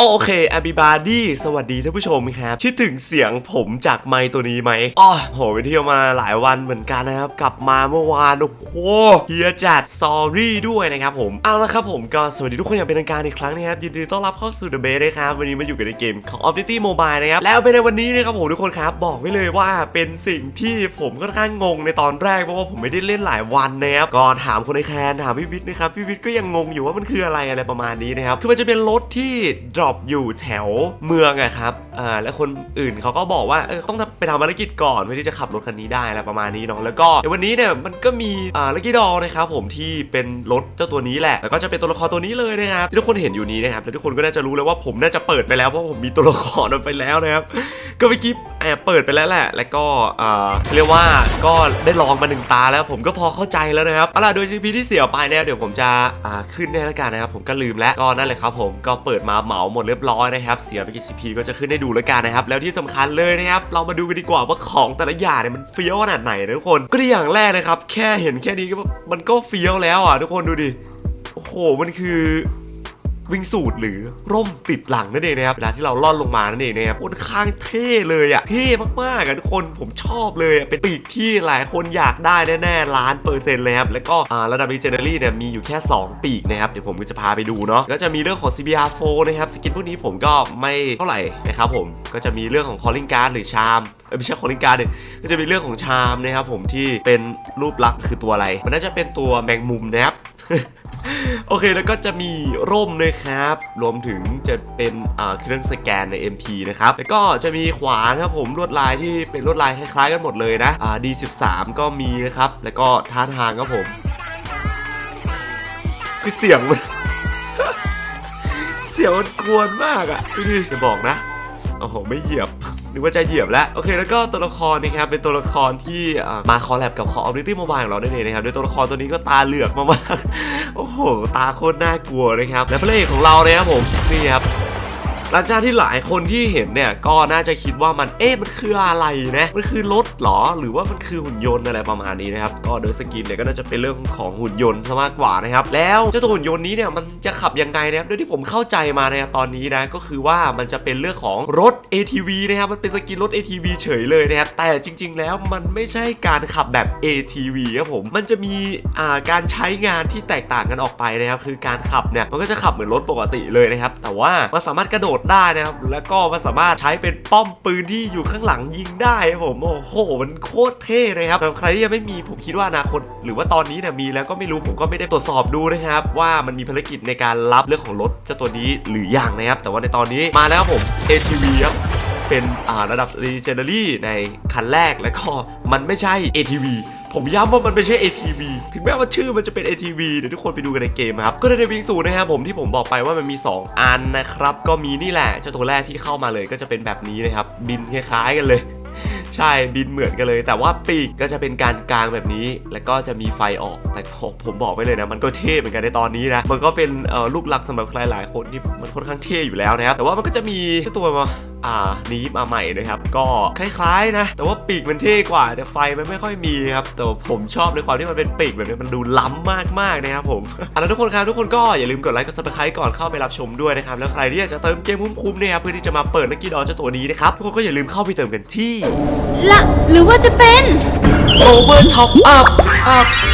โอเคอ b ิบาดี้ สวัสดีท่านผู้ชมครับ คิดถึงเสียงผมจากไมค์ตัวนี้ไหมอ๋อโหไปเที่ยวมาหลายวันเหมือนกันนะครับ กลับมาเมื่อวาน โอ้โหเฮียจัดซอรี่ด้วยนะครับผม เอาละครับผมก็สวัสดีทุกคนอย่างเป็นทางการอีกครั้งนะครับ ยินดีต้อนรับเข้าสู่ The Base นะครับ วันนี้มาอยู่กันในเกม Call of Duty Mobile นะครับ แล้วเป็นในวันนี้นะครับผมทุกคนครับ บอกไว้เลยว่าเป็นสิ่งที่ผมค่อนข้างงงในตอนแรกเพราะว่าผมไม่ได้เล่นหลายวันนะครับก็ถามคนในแคนถามพี่วิทย์นะครับพี่วิทย์ก็ยังงงอยู่ว่ามันคืออะไรอะไรประมาณนี้นะครับคือมันจะเป็นรถที่ drop อยู่แถวเมืองอะครับอ่าและคนอื่นเขาก็บอกว่าเออต้องไปทำภารกิจก่อนเพื่อที่จะขับรถคันนี้ได้อะไรประมาณนี้เนาะแล้วก็ในวันนี้เนี่ยมันก็มีอ่าลักกี้ดอนะครับผมที่เป็นรถเจ้าตัวนี้แหละ แล้วก็จะเป็นตัวละครตัวนี้เลยนะครับที่ทุกคนเห็นอยู่นี้นะครับแล้วทุกคนก็น่าจะรู้แล้วว่าผมน่าจะเปิดไปแล้วเพราะผมมีตัวละครมันไปแล้วนะครับก็เมื่อกี้ แอบเปิดไปแล้วแหละ แล้วก็อ่าเรียกว่าก็ได้ลองมาหนึ่งตาแล้ว ผมก็พอเข้าใจแล้วนะครับเอาล่ะโดย CP ที่เสียไปเนี่ยเดี๋ยวผมจะอ่าขึ้นให้แล้วกันนะครับผมก็ลืมแล้วก็นั่นเลยครับผมก็เปิดมาเหมาหมดเรียบร้อยนะครับเสียไปกี่ CP ก็จะขึ้นให้ดูแล้วกันนะครับแล้วที่สำคัญเลยนะครับเรามาดูกันดีกว่าว่าของแต่ละอย่างเนี่ยมันเฟี้ยวขนาดไหนนะทุกคนก็ที่อย่างแรกนะครับแค่เห็นแค่นี้ก็มันก็เฟี้ยวแล้วอะทุกคนดูดิโอ้โหมันคือ วิงสูตรหรือร่มติดหลังนั่นเองนะครับเวลาที่เราล่อนลงมานั่นเองนะครับค่อนข้างเท่เลยอะเท่มากๆอะทุกคนผมชอบเลยอะเป็นปีกที่หลายคนอยากได้แน่ๆล้านเปอร์เซ็นต์เลยครับแล้วก็อ่าระดับ Legendary เนี่ยมีอยู่แค่ 2 ปีกนะครับเดี๋ยวผมก็จะพาไปดูเนาะก็จะมีเรื่องของ CBR4 นะครับสกินพวกนี้ผมก็ไม่เท่าไหร่นะครับผมก็จะมีเรื่องของ Calling Card หรือชามไม่ใช่ Calling Card เก็จะมีเรื่องของชามนะครับผมที่เป็นรูปลักษณ์คือตัวอะไร มันน่าจะเป็นตัวแมงมุมนะครับ โอเคแล้วก็จะมีร่มด้วยครับ รวมถึงจะเป็นเครื่องสแกนใน MP นะครับ แล้วก็จะมีขวานครับผมลวดลายที่เป็นลวดลายคล้ายๆกันหมดเลยนะอ่า D13 ก็มีนะครับ แล้วก็ท่าทางครับผม คือเสียงมัน เสียงมันกวนมากอะดูดิจะบอกนะ โอ้โหไม่เหยียบนึกว่าจะเหยียบแล้วโอเคแล้วก็ตัวละครนะครับเป็นตัวละครที่มาคอลแลบกับ Call of Duty Mobile ของเราได้เลยนะครับโดยตัวละครตัวนี้ก็ตาเหลือกมากๆโอ้โหตาโคตรน่ากลัวนะครับและพระเอกของเรานะครับผมนี่ครับ หลังจากที่หลายคนที่เห็นเนี่ยก็น่าจะคิดว่ามันเอ๊ะมันคืออะไรนะมันคือรถเหรอ หรือว่ามันคือหุ่นยนต์อะไรประมาณนี้นะครับก็โดยสกินเนี่ยก็น่าจะเป็นเรื่องของหุ่นยนต์ซะมากกว่านะครับแล้วเจ้าตัวหุ่นยนต์นี้เนี่ยมันจะขับยังไงนะครับด้วยที่ผมเข้าใจมานะครับตอนนี้นะก็คือว่ามันจะเป็นเรื่องของรถ ATV นะครับมันเป็นสกินรถ ATV เฉยเลยนะครับแต่จริง ๆ แล้วมันไม่ใช่การขับแบบ ATV ครับผมมันจะมีอ่าการใช้งานที่แตกต่างกันออกไปนะครับคือการขับเนี่ยมันก็จะขับเหมือนรถปกติเลยนะครับแต่ว่ามันสามารถกระโดดได้นะครับ แล้วก็มันสามารถใช้เป็นป้อมปืนที่อยู่ข้างหลังยิงได้ครับผมโอ้โหมันโคตรเท่เลยครับสำหรับใครที่ยังไม่มีผมคิดว่าอนาคตหรือว่าตอนนี้เนี่ยมีแล้วก็ไม่รู้ผมก็ไม่ได้ตรวจสอบดูนะครับ ว่ามันมีภารกิจในการรับเรื่องของรถเจ้าตัวนี้หรือยังนะครับ แต่ว่าในตอนนี้มาแล้วครับผม ATV ครับเป็นอ่าระดับ Legendary ในคันแรกแล้วก็มันไม่ใช่ ATV ผมย้ำว่ามันไม่ใช่ ATV ถึงแม้ว่าชื่อมันจะเป็น ATV เดี๋ยวทุกคนไปดูกันในเกมครับ ก็ในวิงสูนะครับผมที่ผมบอกไปว่ามันมี 2 อันนะครับ ก็มีนี่แหละเจ้าตัวแรกที่เข้ามาเลยก็จะเป็นแบบนี้นะครับ บินคล้ายๆกันเลยใช่บินเหมือนกันเลย แต่ว่าปีกก็จะเป็นการกลางแบบนี้ แล้วก็จะมีไฟออกแต่ผมบอกไว้เลยนะ มันก็เท่เหมือนกันในตอนนี้นะ มันก็เป็นลูกหลักสำหรับใครหลายคนที่มันค่อนข้างเท่อยู่แล้วนะครับแต่ว่ามันก็จะมีตัวมา อ่านี้มาใหม่นะครับ ก็คล้ายๆนะ แต่ว่าปีกมันเท่กว่า แต่ไฟมันไม่ค่อยมีครับ แต่ว่าผมชอบในความที่มันเป็นปีกแบบนี้มันดูล้ำมากๆนะครับผมอะแล้วทุกคนครับทุกคนก็อย่าลืมกดไลค์กดซับสไครต์ก่อนเข้าไปรับชมด้วยนะครับ แล้วใครที่อยากจะเติมเกมคุ้มๆนะครับเพื่อที่จะมาเปิดลักกี้ดอเจ้าตัวนี้นะครับทุกคนก็อย่าลืมเข้าไปเติมกันที่ละหรือว่าจะเป็น Over Top Up Up Up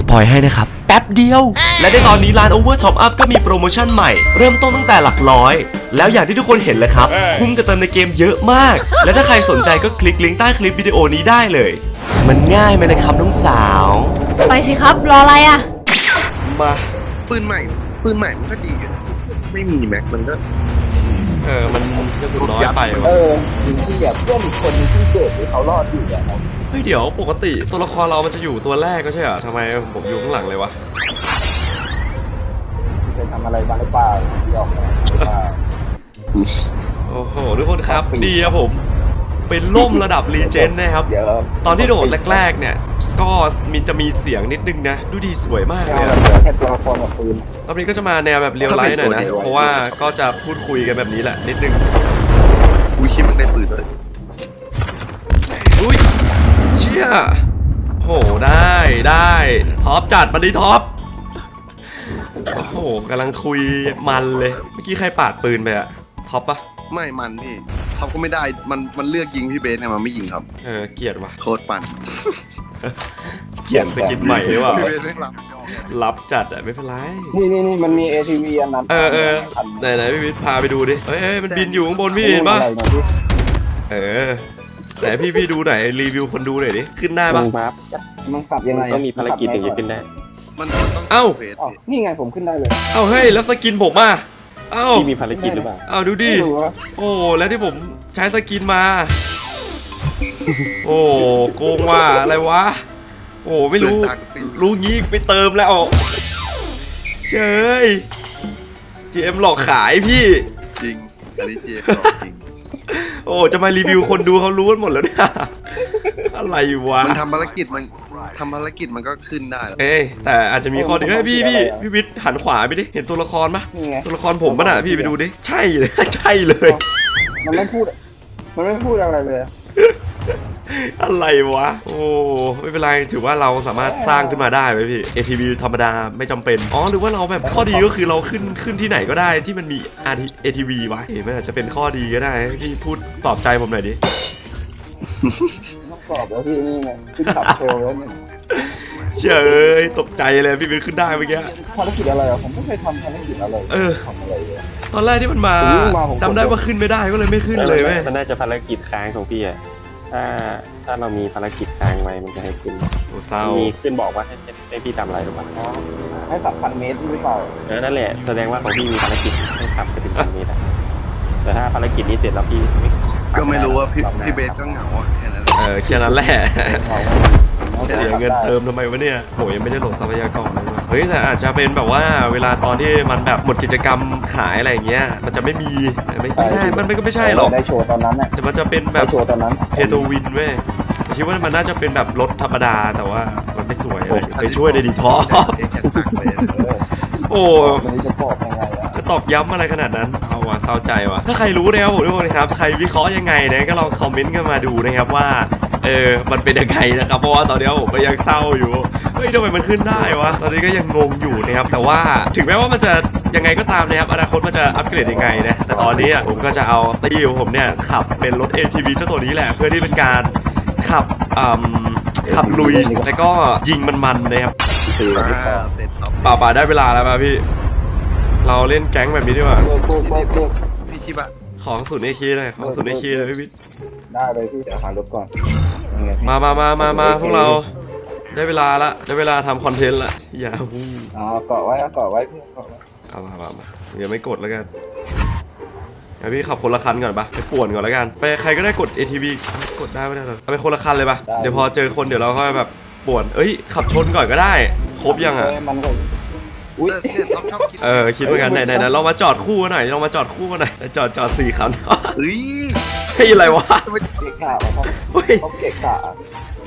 สปอยให้นะครับ แป๊บเดียว และในตอนนี้ร้าน Over Top Up ก็มีโปรโมชั่นใหม่ เริ่มต้นตั้งแต่หลักร้อย แล้วอย่างที่ทุกคนเห็นเลยครับ คุ้มกับเติมในเกมเยอะมาก และถ้าใครสนใจก็คลิกลิงก์ใต้คลิปวิดีโอนี้ได้เลย มันง่ายไหมเลยครับน้องสาว ไปสิครับ รออะไรอะ มาปืนใหม่ ปืนใหม่มันก็ดีอยู่นะไม่มีแม็กมันก็ เออ มันกระสุนน้อยไปเอวะอจริงที่แบบเพื่อนอีกคนนึงที่เกิดหรือเขารอดอยู่เนี่ยเราเฮ้ยเดี๋ยวปกติตัวละครเรามันจะอยู่ตัวแรกก็ใช่เหรอทำไมผมอยู่ข้างหลังเลยวะ เคยทำอะไรบ้างหรือเปล่าที่ออกมาหรือเปล่า โอ้โหทุกคนครับ ดีครับผม เป็นล่มระดับรีเจนนะครับ เดี๋ยวตอนที่โดดแรกๆเนี่ย ก็มีจะมีเสียงนิดนึงนะ ดูดีสวยมากแค่เลยอะเหลือแค่ตัวละครกับปืนรอบนี้ก็จะมาแนวแบบเรียลไลท์หน่อยนะ เพราะว่าก็จะพูดคุยกันแบบนี้แหละนิดนึง อุ้ยคิดมันได้ปืนเลยอุ้ยเชี่ยโหได้ได้ท็อปจัดมาดิท็อปโอ้โหกำลังคุยมันเลย เมื่อกี้ใครปาดปืนไปอะท็อปปะไม่มันพี่ เขาก็ไม่ได้ มันมันเลือกยิงพี่เบสไงมันไม่ยิงครับ เออเกลียดว่ะ โคตรปั่นเกลียดสกินใหม่หรือเปล่าพี่เบสไม่รับรับจัดอะไม่เป็นไร นี่นี่นี่มันมี ATV อันนั้นเออเออคันไหนไหนพี่วิทย์พาไปดูดิเฮ้ยเฮ้ยมันบินอยู่ข้างบนพี่เห็นปะอะไรนะพี่เออไหนพี่พี่ดูไหนอยรีวิวคนดูหน่อยดิขึ้นได้ปะครับมันขับยังไงะต้องมีภารกิจถึงจะขึ้นได้มันมันต้องเอ้า เฟสอ๋อพี่นี่ไงผมขึ้นได้เลย เอ้าเฮ้ยแล้วสกินผมอะ เอ้าที่มีภารกิจหรือเปล่า เอ้าดูดิ ไม่รู้ว่าโอ้ แล้วที่ผมใช้สกินมา โอ้โกงว่าอะไรวะ โอ้ไม่รู้เดินตามปิดรู้งี้ไปเติมแล้วเจ้ยเจมหลอกขายพี่ จริงอันนี้เจ๊บอกจริง โอ้ จะมารีวิวคนดูเขารู้กันหมดแล้วเนี่ย อะไรวะ มันทำภารกิจมัน ทำภารกิจมันก็ขึ้นได้เอ้ยแต่อาจจะมีข้อดีเฮ้ยพี่พี่พี่วิทย์หันขวาไปดิ เห็นตัวละครปะนี่ไง ตัวละครผมปะน่ะพี่ไปดูดิ ใช่เลย ใช่เลย มันไม่พูด มันไม่พูดอะไรเลย อะไรวะ โอ้ไม่เป็นไร ถือว่าเราสามารถสร้างขึ้นมาได้ไหมพี่ ATV ธรรมดาไม่จำเป็น อ๋อ หรือว่าเราแบบข้อดีก็คือเราขึ้นขึ้นที่ไหนก็ได้ที่มันมี RT ATV วะเห็นมันอาจจะเป็นข้อดีก็ได้ พี่พูดปลอบใจผมหน่อยดิ ต้องสอบแล้วพี่นี่ไงขึ้นขับเทรลแล้วเนี่ยเชื่อเอ้ยตกใจเลยพี่วิทย์ขึ้นได้เมื่อกี้ ภารกิจอะไรอะผมไม่เคยทำภารกิจอะไรเออ ทำอะไรเลย ตอนแรกที่มันมาผมวิ่งมาผมกดจำได้ว่าขึ้นไม่ได้ก็เลยไม่ขึ้นเลยแม่มันน่าจะภารกิจค้างของพี่อะถ้าถ้าเรามีภารกิจค้างไว้มันจะให้ขึ้นโอ้เศร้ามีขึ้นบอกว่าให้ให้ให้พี่ทำอะไรหรือเปล่าอ๋อให้ขับพันเมตรหรือเปล่าเออนั่นแหละแสดงว่าของพี่มีภารกิจให้ขับไปถึงตรงนี้ได้แต่ถ้าภารกิจนี้เสร็จแล้วพี่ไม่ ก็ไม่รู้ว่าพี่พี่เบสก็เหงาอะแค่นั้นแหละเออแค่นั้นแหละเอาเสียเงินเติมทำไมวะเนี่ยโหยังไม่ได้โหลดทรัพยากรเลยว่ะเฮ้ยแต่อาจจะเป็นแบบว่าเวลาตอนที่มันแบบหมดกิจกรรมขายอะไรอย่างเงี้ย มันจะไม่มีไม่ไม่ได้มันมันก็ไม่ใช่หรอกได้โชว์ตอนนั้นน่ะแต่มันจะเป็นแบได้บโชว์ตอนนั้นเพโตวินเว้ยผมคิดว่ามันน่าจะเป็นแบบรถธรรมดาแต่ว่ามันไม่สวยอะไรไปช่วยในดีท้อเอ๊ะอยากพักเลยเออโอ้ มันนี้จะบอกยังไงอะจะตอกย้ำอะไรขนาดนั้นเอา ว่ะเศร้าใจว่ะถ้าใครรู้นะครับผมทุกคนครับใครวิเคราะห์ยังไงนะก็ลองคอมเมนต์กันมาดูนะครับว่าเออมันเป็นยังไงนะครับเพราะว่าตอนนี้ผมก็ยังเศร้าอยู่เฮ้ยทำไมมันขึ้นได้วะตอนนี้ก็ยังงงอยู่นะครับแต่ว่าถึงแม้ว่ามันจะยังไงก็ตามนะครับอนาคตมันจะอัปเกรดยังไงนะแต่ตอนนี้อะผมก็จะเอาตี้ของผมเนี่ยขับเป็นรถ ATV เจ้าตัวนี้แหละเพื่อที่เป็นการขับอืมขับลุยแล้วก็ยิงมันๆนะครับตีกับพี่ต่ออ่าเสร็จครับป่าป่าได้เวลาแล้วป่ะพี่ เราเล่นแก๊งแบบนี้ดีกว่าเลิกเลิกเลิกเลิกพี่คิดว่าของสุดในคีเลยของสุดในคีเลยพี่วิทย์ได้เลยพี่เดี๋ยวหารถก่อนยังไงพี่มามามามามาพวกเรา ได้เวลาละ ได้เวลาทำคอนเทนต์ละอย่าฮูอ๋อเกาะไว้เอาเกาะไว้พี่เกาะไว้เอามามามาอย่าไม่กดแล้วกันเอาพี่ขับคนละคันก่อนปะไปป่วนก่อนแล้วกัน ไปใครก็ได้กด ATV กดได้ไม่ได้หรอเอาไปคนละคันเลยปะเดี๋ยวพอเจอคนเดี๋ยวเราค่อยแบบป่วน เอ้ยขับชนก่อนก็ได้ ครบยังอะ เมันก็ อุ้ยเออเนี่ยต้องชอบคิดเออคิดเหมือนกันไหนไหนไหนเรามาจอดคู่กันหน่อยเรามาจอดคู่กันหน่อยจอดจอดสี่คัน เฮ้ยเฮ้ยอะไรวะเกะกะวะครับเฮ้ยเขาเกะกะ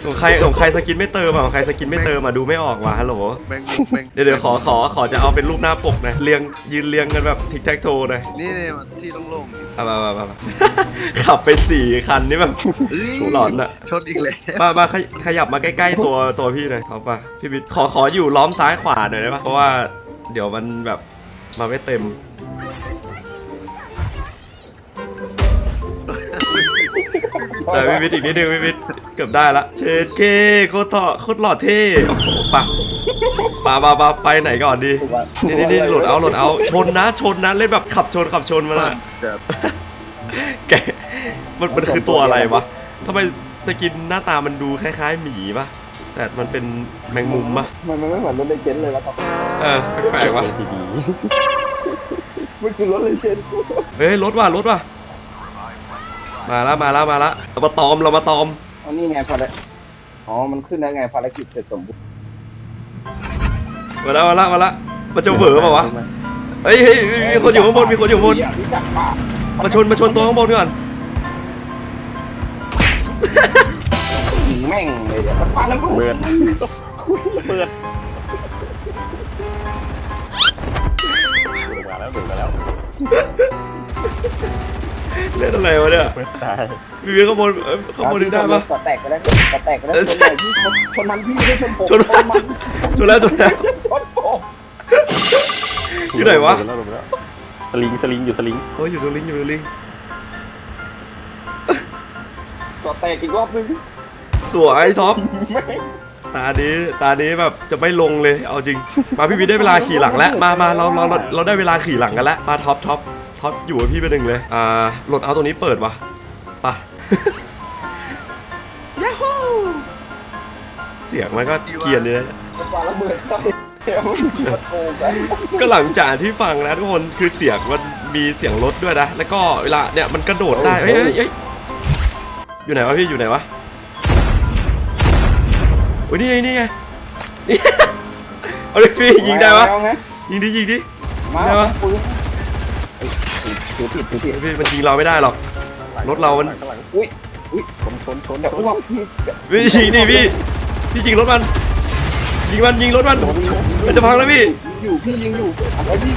ของใครของใครสกินไม่เติมอะของใครสกินไม่เติมอะดูไม่ออกว่ะฮัลโหลแบงค์บุ๊กแบงค์เดี๋ยวเดี๋ยวขอขอขอจะเอาเป็นรูปหน้าปกหนะเรียงยืนเรียงกันแบบทิกแท็กโทหน่อยนี่เนี่ยมันที่โล่งๆนี่เอามามามามาขับไปสี่คันนี่แบบ เฮ้ยหลอนอะ ชนอีกแล้วมามาขยขยับมาใกล้ๆตัวตัวพี่หน่อยท็อปป่ะพี่บิ๊กขอขออยู่ล้อมซ้ายขวาหน่อยได้ปะเพราะว่า เดี๋ยวมันแบบมาไม่เต็ม แต่พี่วิทย์อีกนิดนึงพี่วิทย์เกือบได้ละเชดเก้โคตรต่อโคตรหล่อเท่โอ้โหปะปะปะปะไปไหนก่อนดีถูกปะนี่นี่นี่โหลดเอาโหลดเอา ชนนะชนนะเล่นแบบขับชนขับชนมาละแบบแกมันมันคือตัวอะไรวะทำไมสกินหน้าตามันดูคล้ายๆหมีปะแต่มันเป็นแมงมุมปะมันมันไม่เหมือนรถเลเจนด์เลยวะครับ เออแปลกๆวะทีดีมันคือรถเลเจนด์เฮ้ยรถว่ะรถว่ะมาละมาละมาละเรามาตอมเรามาตอมอ๋อนี่ไงภารอ๋อ มันขึ้นได้ไงภารกิจเสร็จสมบูรณ์มาละมาละมาละมันจะเหวอเปล่าวะเฮ้ยเฮ้ยมีมีคนอยู่ข้างบนมีคนอยู่ข้างบน รู้จักปะมาชนมาชนตัวข้างบนก่อนยิงแม่งเลยเดี๋ยวมันปาแล้วมึงเบิดเบิด ดูมาแล้วดูมาแล้วเล่นอะไรวะเนี่ยเบิดตายพี่วินข้างบนเอ้ยข้างบนนี่ได้ปะกดแตกไปแล้วกดแตกไปแล้วชนไหนพี่ชนชนมันพี่ไม่ได้ชนผมชนแล้วชนชนแล้วชนแล้ว ชนผมอยู่ไหนวะดูมาแล้วดูมาแล้วสลิงสลิงอยู่สลิงโอ้ยอยู่ตรงลิงอยู่ตรงลิงกดแตกอีกรอบนึงสวยท็อป ตานี้ตานี้แบบจะไม่ลงเลย เอาจริง มาพี่วินได้เวลาขี่หลังแล้ว มามาเราเราเราเราได้เวลาขี่หลังกันแล้ว มาท็อปท็อปท็อปอยู่กับพี่ไปหนึ่งเลย อ่าโหลดเอาตรงนี้เปิดวะไปะ ยาฮูเสียงมันก็เกรียนเลยนะมันปาระเบิดเข้าเดี๋ยวมันโกงกันก็หลังจากที่ฟังนะทุกคนคือเสียงมันมีเสียงรถด้วยนะ แล้วก็เวลาเนี่ยมันกระโดดได้เฮ้ยเฮ้ยเฮ้ยอยู่ไหนวะพี่อยู่ไหนวะโอ้ยนี่ไงนี่ไงนี่ เอาดิพี่ยิงได้ปะเอาไงยิงดิยิงดิ มาได้ปะ ปืนเฮ้ยถือผิดถือผิดพี่มันยิงเราไม่ได้หรอก รถเรามัน ข้างหลังอุ้ยอุ้ยชนชนชนเดี๋ยวชอ้นวกพี่พี่ยิงดิพี่พี่ยิงรถมัน ยิงมันยิงรถมันโดนโดนมันจะพังแล้วพี่ยิงอยู่พี่ยิงอยู่ทำไมพี่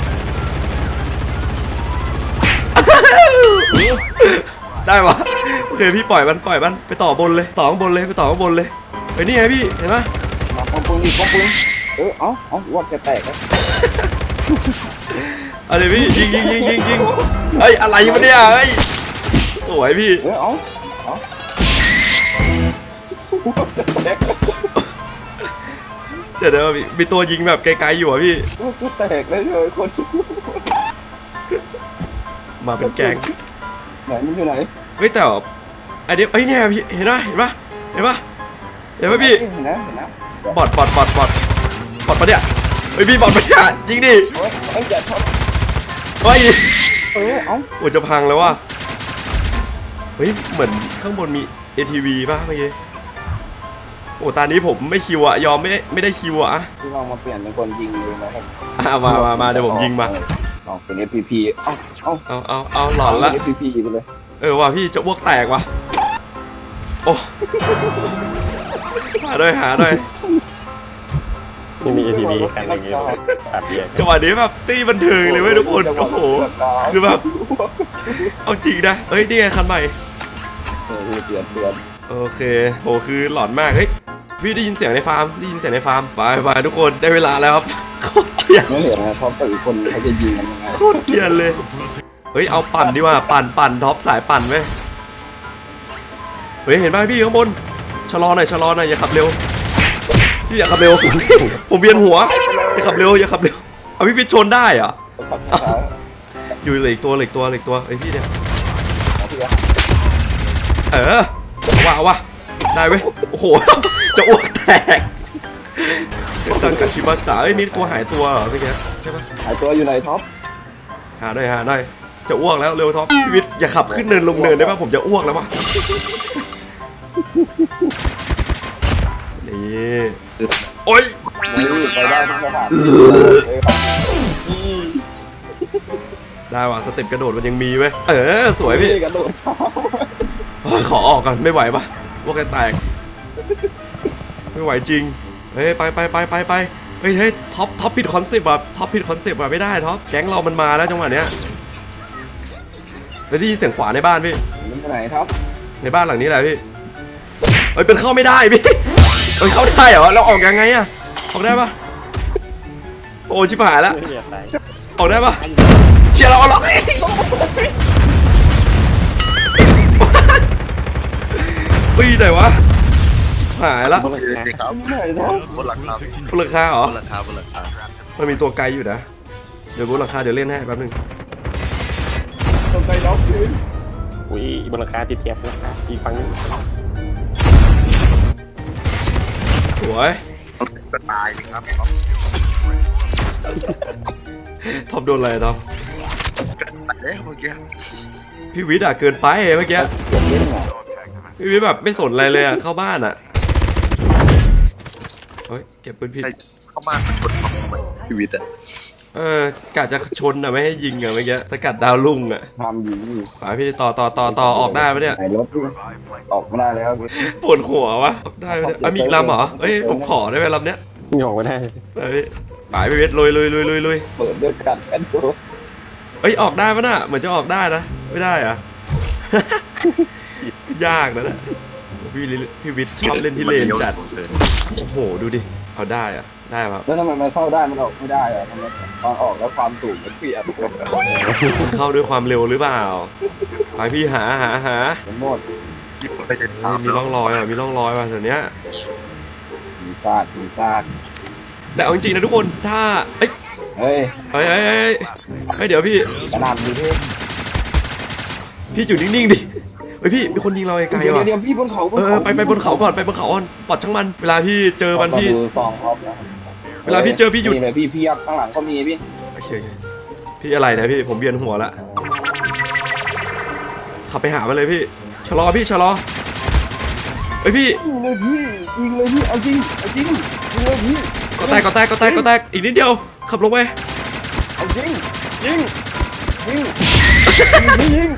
ได้ปะโอเคพี่ปล่อยมันปล่อยมันไปต่อบนเลยต่อข้างบนเลยไปต่อข้างบนเลย เฮ้ยนี่ไงพี่เห็นปะมาปองปืนอีกปองปืนเออเอ้าเอ้าอ้วกจะแตกแล้วเอาเลยพี่ยิงยิงยิงยิงยิงเฮ้ยอะไรวะเนี่ยเฮ้ยสวยพี่เออเอ้าเอ้าอ้วกจะแตกเดี๋ยวเดี๋ยวมีมีตัวยิงแบบไกลๆอยู่อะพี่อ้วกจะแตกเลยเลยคนมาเป็นแกงไหนมันอยู่ไหนเฮ้ยแต่อันนี้เอ้ยเนี่ยพี่เห็นปะเห็นปะเห็นปะ เห็นปะพี่ เห็นนะเห็นนะบอดบอดบอดบอดบอดปะเนี่ยเฮ้ยพี่บอดปะเนี่ยยิงดิเฮ้ยเฮ้ยอย่าชอบเฮ้ยเออเอ้าโอ้จะพังแล้วว่ะเฮ้ยเหมือนข้างบนมี ATV ป่ะเมื่อกี้โอ้ตอนนี้ผมไม่คิวอะยอมไม่ไม่ได้คิวอะพี่ลองมาเปลี่ยนเป็นคนยิงเลยนะครับอะมามามาเดี๋ยวผมยิงมาลองเป็น FPP เอ้าเอ้าเอาเอาเอาหลอนละ เป็น FPP ไปเลยเออว่ะพี่จะอ้วกแตกว่ะโอ้ หาหน่อยหาหน่อยนี่มี ATV คันหนึ่งอยู่ตัดเบียร์จังหวะนี้แบบตีบันเทิงเลยเว้ยทุกคนโอ้โหคือแบบเอาจริงนะเฮ้ยนี่ไงคันใหม่เออเปลี่ยนเปลี่ยนโอเคโหคือหลอนมากเฮ้ยพี่ได้ยินเสียงในฟาร์มได้ยินเสียงในฟาร์มไปไปทุกคนได้เวลาแล้วครับโคตรเกลียดไม่เห็นนะท็อปแต่อีกคนเขาจะยิงกันยังไงโคตรเกลียดเลยเฮ้ยเอาปั่นดีกว่าปั่นปั่นท็อปสายปั่นไหมเฮ้ยเห็นป่ะพี่ข้างบน ชะลอหน่อยชะลอหน่อยอย่าขับเร็วพี่อย่าขับเร็ว ผมเวียนหัวอย่าขับเร็วอย่าขับเร็วเอาพี่ฟิตชนได้เหรอขับช้าอยู่เหลืออีกตัวเหลืออีกตัวเหลืออีกตัวไอ้ยพี่เนี่ยๆพี่อะเออเอาว่ะเอาว่ะได้เว้ยโอ้โหจะอ้วกแตกจังกาชิมาสตาร์เอ้ยมีตัวหายตัวเหรอเมื่อกี้ใช่ปะหายตัวอยู่ไหนท็อปหาหน่อยหาหน่อยจะอ้วกแล้วเร็วท็อปพี่วิทย์อย่าขับขึ้นเนินลงเนินได้ปะผมจะอ้วกแล้ววะ นี่โอ้ยนี่ไปได้ทุกสถานได้ว่ะสเต็ปกระโดดมันยังมีเว้ยเออ สวยพี่กระโดดโอ้ยขอออกก่อนไม่ไหวปะอ้วกแกแตก ไม่ไหวจริง เฮ้ยไปไปไปไปไปเฮ้ยเฮ้ยท็อปท็อปผิดคอนเซปต์แบบท็อปผิดคอนเซปต์แบบไม่ได้ท็อปแก๊งเรามันมาแล้วจังหวะเนี้ยแล้วได้ยินเสียงขวาในบ้านพี่มันไปไหนท็อปในบ้านหลังนี้แหละพี่ เอ้ยเป็นเข้าไม่ได้พี่เอ้ยเข้าได้เหรอเราออกยังไงอะออกได้ปะโอ้ชิบหายแล้วออกได้ปะเชียร์เราเอาหรอกปีไหนวะชิบหายแล้วบนหลังคาครับนหลังคาคาเหรอบนหลังคาบนหลังคามันมีตัวไกลอยู่นะ เดี๋ยวบนหลังคาเดี๋ยวเล่นให้แป๊บนึงตรงไปท็อปคืนอุ้ยบนหลังคาติดแก๊สนะครับอีกฝั่งนึง สวยก็ตายครับท็อปโดนอะไรอะท็อปเอ๊ะเมื่อกี้พี่วิทย์อะเกินไปเมื่อกี้เก็บเล่นไงพี่วิทย์แบบไม่สนอะไรเลยอะเข้าบ้านอะเฮ้ยเก็บปืนผิดเข้ามาคนของทำไมชีวิตอะ เออกะจะชนอะไม่ให้ยิงอะเมื่อกี้สกัดดาวลุ่งอะทำยิงอยู่ไปพี่ต่อต่อต่อต่อออกได้ปะเนี่ยไหนรถพี่ออกไม่ได้แล้วพี่ปวดหัววะออกได้ปะเนี่ยอะมีอีกลำเหรอเอ้ยผมขอได้ไหมลำเนี้ยนี่ออกไม่ได้ไปพี่ไปพี่เวทลุยลุยลุยลุยลุยเปิดด้วยกันกันดูเอ้ยออกได้ปะน่ะเหมือนจะออกได้นะไม่ได้อะยากนะเนี่ยพี่ลิพี่วิทย์ชอบเล่นพี่เลนจัดโอ้โหดูดิเอาได้อะ ได้ปะแล้วทำไมมันเข้าได้มันออกไม่ได้อะทำไมตอนออกแล้วความสูงมันเปลี่ยนมันเข้าด้วยความเร็วหรือเปล่าไปพี่หาหาหามันหมดญี่ปุ่นไปจะเฮ้ยมีร่องรอยว่ะมีร่องรอยว่ะแถวเนี้ย มีซากมีซากแต่เอาจริงๆนะทุกคนถ้าเอ้ยเฮ้ยเฮ้ยเฮ้ยเฮ้ยเฮ้ยเดี๋ยวพี่ กระดานมีพี่พี่อยู่นิ่งๆดิเฮ้ยพี่มีคนยิงเราไกลเดี๋ยวๆว่ะเดี๋ยวพี่บนเขาบนเออเขาไปไปบนเขาก่อนไปบนเขาก่อนปลอดช่างมัน เวลาพี่เจอมันพี่ ดูซองออฟนะ เวลาพี่เจอพี่หยุด นี่เลยพี่พี่ยับข้างหลังก็มีพี่โอเคโอเคพี่อะไรนะพี่ผมเวียนหัวละขับไปหามันเลยพี่ชะลอพี่ชะลอเฮ้ยพี่ยิงเลยพี่ยิงเลยพี่เอาจริงเอาจริงยิงเลยพี่ก็แตกก็แตกก็แตกก็แตกอีกนิดเดียว ขับลงไปเอาจริงยิงยิงยิงยิง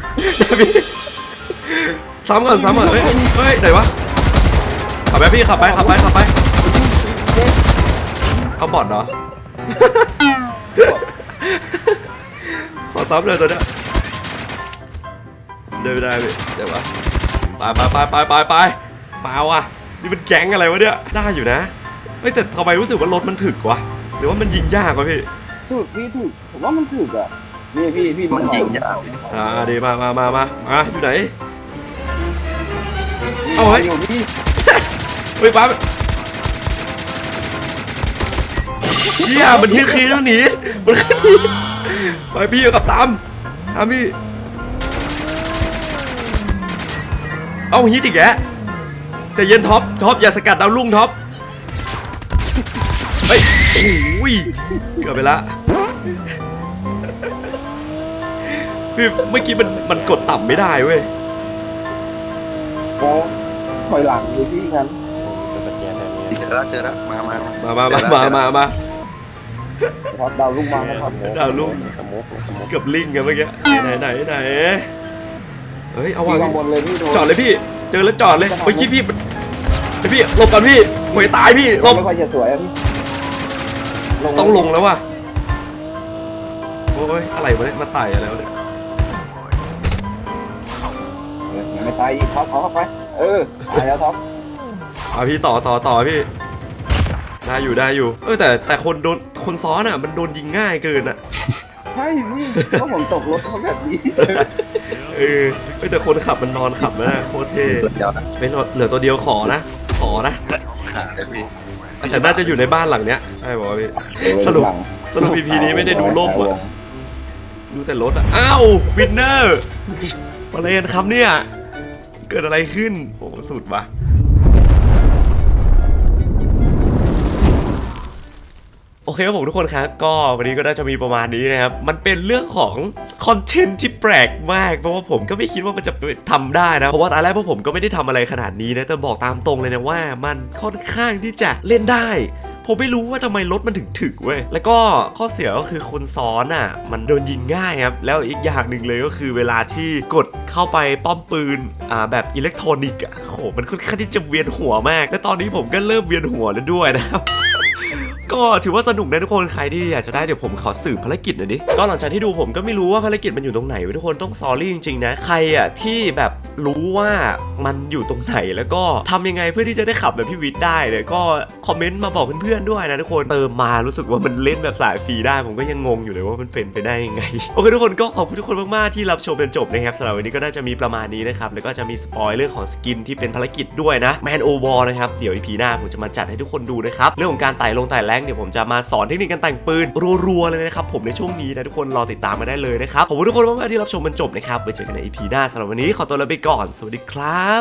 พี่ซ้ำก่อนซ้ำก่อนเฮ้ยเฮ้ยไหนวะขับไปพี่ขับไปขับไปขับไป เอาบอดเหรอ ขอซ้ำเลยตัวเนี้ยเดินไม่ได้พี่เดี๋ยววะไปไปไปไปไปไปมาว่ะนี่เป็นแก๊งอะไรวะเนี่ย ได้อยู่นะเฮ้ยแต่ทำไมรู้สึกว่ารถมันถึกวะ หรือว่ามันยิงยากวะพี่ ถูกพี่ถูกผมว่ามันถูกอะนี่พี่พี่มันยิงยากอ่าดีมามามามามาอยู่ไหน เอาเฮ้ยอยู่พี่ เฮ้ยปั๊บ เชี่ยมันที่คีแล้วหนีมันขี้ไปพี่อยู่กับตามตามพี่ เอาฮิตอีกแกใจะเย็นท็อปท็อปอย่าสกัดดาวรุ่งท็อปเฮ้ยโอ้ยเกือบไปละพี่เมื่อกี้มันมันกดต่ำไม่ได้เว้ยโอ้ถอยหลังอยู่พี่งั้นจะสแกนแบบนี้เจอแล้วเจอแล้วมามามามามามามา มาพอดดาวลูกมาแล้วครับดาวรุ่งสมุกสมุกเกือบลิงกันเมื่อกี้ไหนไหนไหนเฮ้ยเอาพี่ว่ะข้างบนเลยพี่โดนจอดเลยพี่ เจอแล้วจอดเลยเฮ้ยคิดพี่มันเฮ้ยพี่หลบก่อนพี่หวยตายพี่หลบไม่ค่อยจะสวยอะพี่ต้องลงแล้วว่ะโอ้ยอะไรวะเนี่ยมาไต่อะไรวะเนี่ยเออยังไม่ตายอีกท็อปเอาเข้าไปเออตายแล้วท็อปเอาพี่ต่อต่อต่อพี่ ได้อยู่ได้อยู่ เออแต่แต่คนโดนคนซ้อนอะ มันโดนยิงง่ายเกินอะใช่พี่เพราะผมตกรถเขาแบบนี้เออเออแต่คนขับมันนอนขับนะโคตรเท่เดี๋ยวนะเฮ้ยเหลือตัวเดียวขอนะ ขอนะหาเลยพี่แต่น่าจะอยู่ในบ้านหลังเนี้ยใช่บอกว่าพี่สรุปสรุป EP นี้ไม่ได้ดูล่มอะดูแต่รถอะอ้าววินเนอร์มาเลยนครับเนี่ย เกิดอะไรขึ้นโอ้สุดว่ะ เคครับผมทุกคนครับ ก็วันนี้ก็น่าจะมีประมาณนี้นะครับ มันเป็นเรื่องของคอนเทนต์ที่แปลกมาก เพราะว่าผมก็ไม่คิดว่ามันจะทำได้นะ เพราะว่าตอนแรกพวกผมก็ไม่ได้ทำอะไรขนาดนี้นะ แต่บอกตามตรงเลยนะว่ามันค่อนข้างที่จะเล่นได้ผมไม่รู้ว่าทำไมรถมันถึงถึกเว้ย แล้วก็ข้อเสียก็คือคนซ้อนอะ มันโดนยิงง่ายครับ แล้วอีกอย่างหนึ่งเลยก็คือเวลาที่กดเข้าไปป้อมปืน อ่าแบบอิเล็กทรอนิกส์อะโห มันค่อนข้างที่จะเวียนหัวมาก และตอนนี้ผมก็เริ่มเวียนหัวแล้วด้วยนะครับ ก็ถือว่าสนุกนะทุกคนใครที่อยากจะได้เดี๋ยวผมขอสืบภารกิจหน่อยดิก็หลังจากที่ดูผมก็ไม่รู้ว่าภารกิจมันอยู่ตรงไหนทุกคนต้องซอรี่จริงๆนะใครอะที่แบบ รู้ว่ามันอยู่ตรงไหนแล้วก็ทำยังไงเพื่อที่จะได้ขับแบบพี่วิทย์ได้เนี่ยก็คอมเมนต์มาบอกเพื่อนๆด้วยนะทุกคนเติมมารู้สึกว่ามันเล่นแบบสายฟรีได้ ผมก็ยังงงอยู่เลยว่ามันเป็นไปได้ยังไงโอเคทุกคนก็ขอบคุณทุกคนมากๆที่รับชมจนจบนะครับสำหรับวันนี้ก็น่าจะมีประมาณนี้นะครับแล้วก็จะมีสปอยเรื่องของสกินที่เป็นภารกิจด้วยนะแมนโอวอลนะครับเดี๋ยวอีพีหน้าผมจะมาจัดให้ทุกคนดูนะครับเรื่องของการไต่ลงไต่แรงเดี๋ยวผมจะมาสอนเทคนิคการแต่งปืนรัวๆเลยนะครับผมในช่วงนี้นะทุกคนรอติดตามมาได้เลยนะครับขอบคุณทุกคนมากๆที่รับชมจนจบนะครับไว้เจอกันในอีพีหน้าสำหรับวันนี้ขอตัวลาไปก่อน สวัสดีครับ